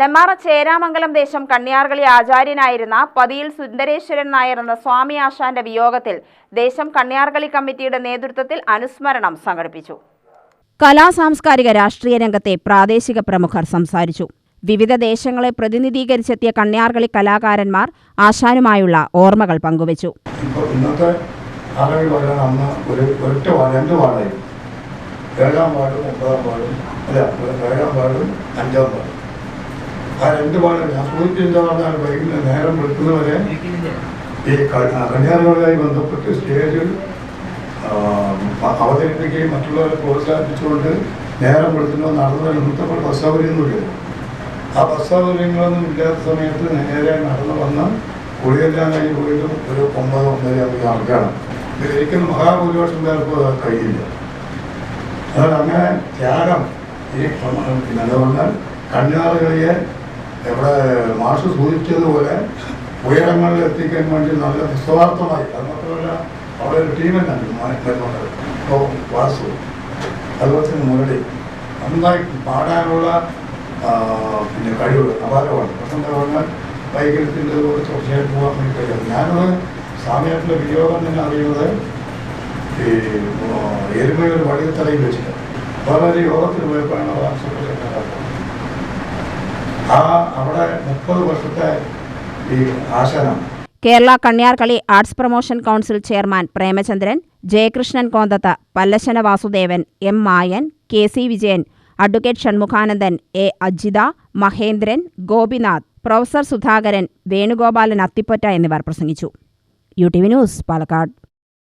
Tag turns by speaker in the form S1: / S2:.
S1: നെമ്മാറ ചേരാമംഗലം ദേശം കണ്ണിയാർകളി ആചാര്യനായിരുന്ന പതിയിൽ സുന്ദരേശ്വരൻ നായർ എന്ന സ്വാമി ആശാന്റെ വിയോഗത്തിൽ ദേശം കണ്ണിയാർകളി കമ്മിറ്റിയുടെ നേതൃത്വത്തിൽ അനുസ്മരണം സംഘടിപ്പിച്ചു.
S2: കലാ സാംസ്കാരിക രാഷ്ട്രീയ രംഗത്തെ പ്രാദേശിക പ്രമുഖർ സംസാരിച്ചു. വിവിധ ദേശങ്ങളെ പ്രതിനിധീകരിച്ചെത്തിയ കണ്ണിയാർകളി കലാകാരന്മാർ ആശാനുമായുള്ള ഓർമ്മകൾ പങ്കുവച്ചു.
S3: ഇന്നത്തെ ആളുകൾ പറയാൻ അന്ന് ഒരു ഒരൊറ്റ വാർഡ് രണ്ട് വാർഡായിരുന്നു. ഏഴാം വാർഡും ഒമ്പതാം വാർഡും അല്ല ഏഴാം വാർഡും അഞ്ചാം വാർഡും. ആ രണ്ട് സൂചിപ്പിച്ച പറഞ്ഞാൽ വൈകുന്നേരം നേരം വെക്കുന്നവരെ ഈ ക- കന്യാകുമാരിയുമായി ബന്ധപ്പെട്ട് സ്റ്റേജിൽ ആ, അവതരിപ്പിക്കുകയും മറ്റുള്ളവരെ പ്രോത്സാഹിപ്പിച്ചുകൊണ്ട് നേരം വെളുത്തുമ്പോൾ നടന്നു നിർത്തപ്പോൾ ബസ് സൗകര്യമൊന്നുമില്ല ആ ബസ് സൗകര്യങ്ങളൊന്നും ഇല്ലാത്ത സമയത്ത് നേരെ നടന്നു വന്ന കുളിയെല്ലാം കഴിഞ്ഞ് പോയിട്ടും ഒരു ഒമ്പത് ഒന്നര ആകുമ്പോൾ ആൾക്കാണ് ഇതിലിരിക്കുന്ന മഹാഭൂരിപക്ഷം പേർക്കും അത് കഴിയില്ല. അതുകൊണ്ട് അങ്ങനെ ത്യാഗം ഈ പിന്നെ എന്താ ഇവിടെ മാഷ് സൂചിപ്പിച്ചതുപോലെ ഉയരങ്ങളിൽ എത്തിക്കാൻ വേണ്ടി നല്ല നിസ്വാർത്ഥമായി. അത് മാത്രമല്ല അവിടെ ഒരു ടീം തന്നെ വരുന്നുണ്ട് ഇപ്പോൾ വാസു അതുപോലെ തന്നെ മുരളി നന്നായി പാടാനുള്ള പിന്നെ കഴിവ് അപാരമാണ് എന്താ പറഞ്ഞാൽ വൈകല്യത്തിന്റെ തുടർച്ചയായിട്ട് പോകാൻ വേണ്ടി കഴിയും. ഞാനത് സ്വാമിയായിട്ടുള്ള വിയോഗം തന്നെ അറിയുന്നത് ഈ എരുമയൊരു വടിയത്തലയിൽ വെച്ചിട്ട് വളരെ യോഗത്തിൽ പോയപ്പോഴാണ് ആ അവിടെ മുപ്പത് വർഷത്തെ ഈ ആശാനാണ്.
S2: Kerala Kanyarkali arts promotion council chairman Premachandran Jayakrishnan Konthath Pallassana Vasudevan M Mayan K C Vijayan advocate Shanmukhanandan A Ajitha Mahendran Gopinath professor Sudhakaran Venugopalan Athippotta എന്നിവർ പ്രസംഗിച്ചു. U T V news Palakkad.